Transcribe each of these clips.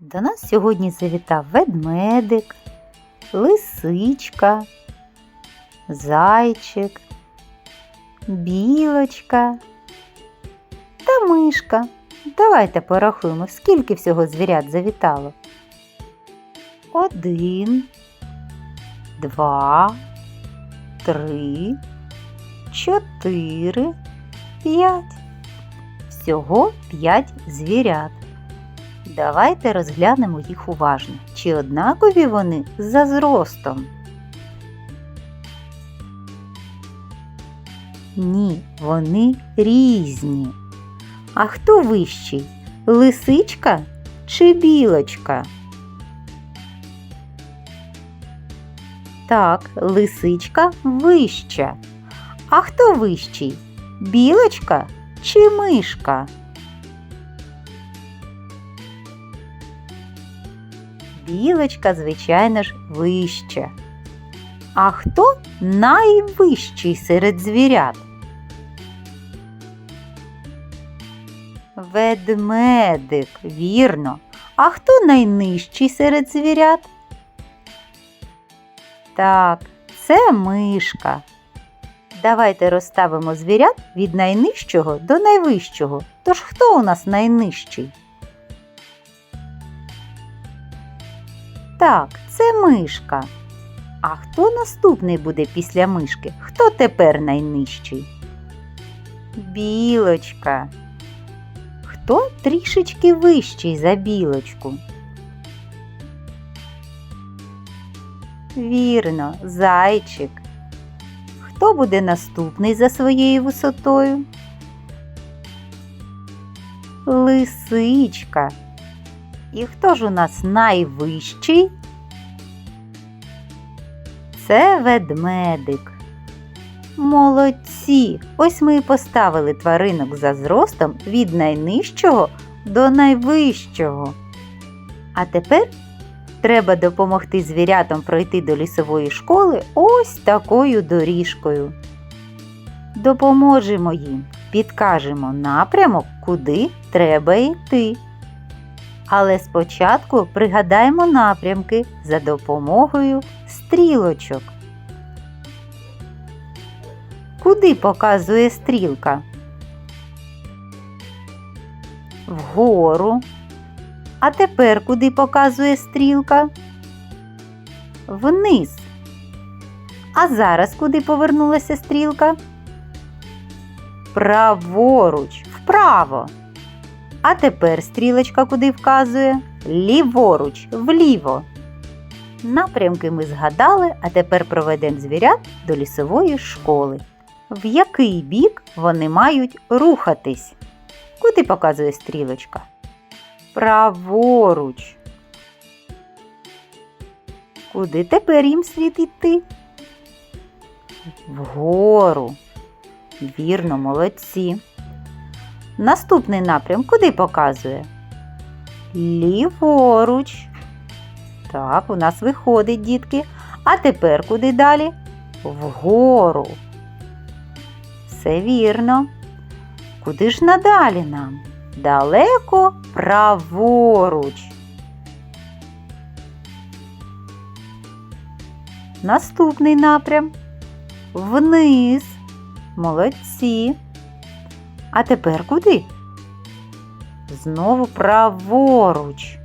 До нас сьогодні завітав ведмедик, лисичка, зайчик, білочка та мишка. Давайте порахуємо, скільки всього звірят завітало. Один, два, три, чотири, п'ять. Всього п'ять звірят. Давайте розглянемо їх уважно. Чи однакові вони за зростом? Ні, вони різні. А хто вищий? Лисичка чи білочка? Так, лисичка вища. А хто вищий? Білочка чи мишка? Білочка, звичайно ж, вища. А хто найвищий серед звірят? Ведмедик, вірно. А хто найнижчий серед звірят? Так, це мишка. Давайте розставимо звірят від найнижчого до найвищого. Тож хто у нас найнижчий? Так, це мишка. А хто наступний буде після мишки? Хто тепер найнижчий? Білочка. Хто трішечки вищий за білочку? Вірно, зайчик. Хто буде наступний за своєю висотою? Лисичка. І хто ж у нас найвищий? Це ведмедик. Молодці! Ось ми і поставили тваринок за зростом від найнижчого до найвищого. А тепер треба допомогти звірятам пройти до лісової школи ось такою доріжкою. Допоможемо їм, підкажемо напрямок, куди треба йти. Але спочатку пригадаємо напрямки за допомогою стрілочок. Куди показує стрілка? Вгору. А тепер куди показує стрілка? Вниз. А зараз куди повернулася стрілка? Праворуч, вправо. А тепер стрілочка куди вказує? Ліворуч, вліво. Напрямки ми згадали, а тепер проведемо звірят до лісової школи. В який бік вони мають рухатись? Куди показує стрілочка? Праворуч. Куди тепер їм слід йти? Вгору. Вірно, молодці. Наступний напрям куди показує? Ліворуч. Так, у нас виходить, дітки. А тепер куди далі? Вгору. Все вірно. Куди ж надалі нам? Далеко праворуч. Наступний напрям. Вниз. Молодці. А тепер куди? Знову праворуч.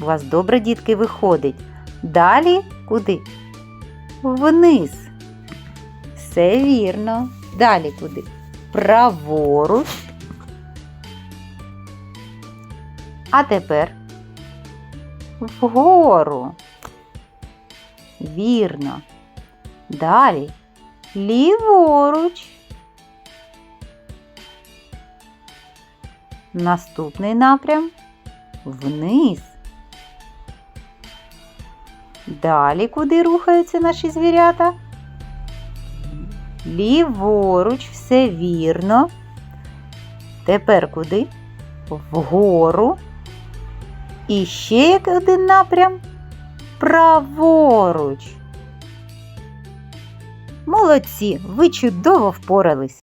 У вас добре, дітки, виходить. Далі куди? Вниз. Все вірно. Далі куди? Праворуч. А тепер вгору. Вірно. Далі ліворуч. Наступний напрям вниз. Далі куди рухаються наші звірята? Ліворуч, все вірно. Тепер куди? Вгору. І ще як один напрям. Праворуч. Молодці, ви чудово впорались.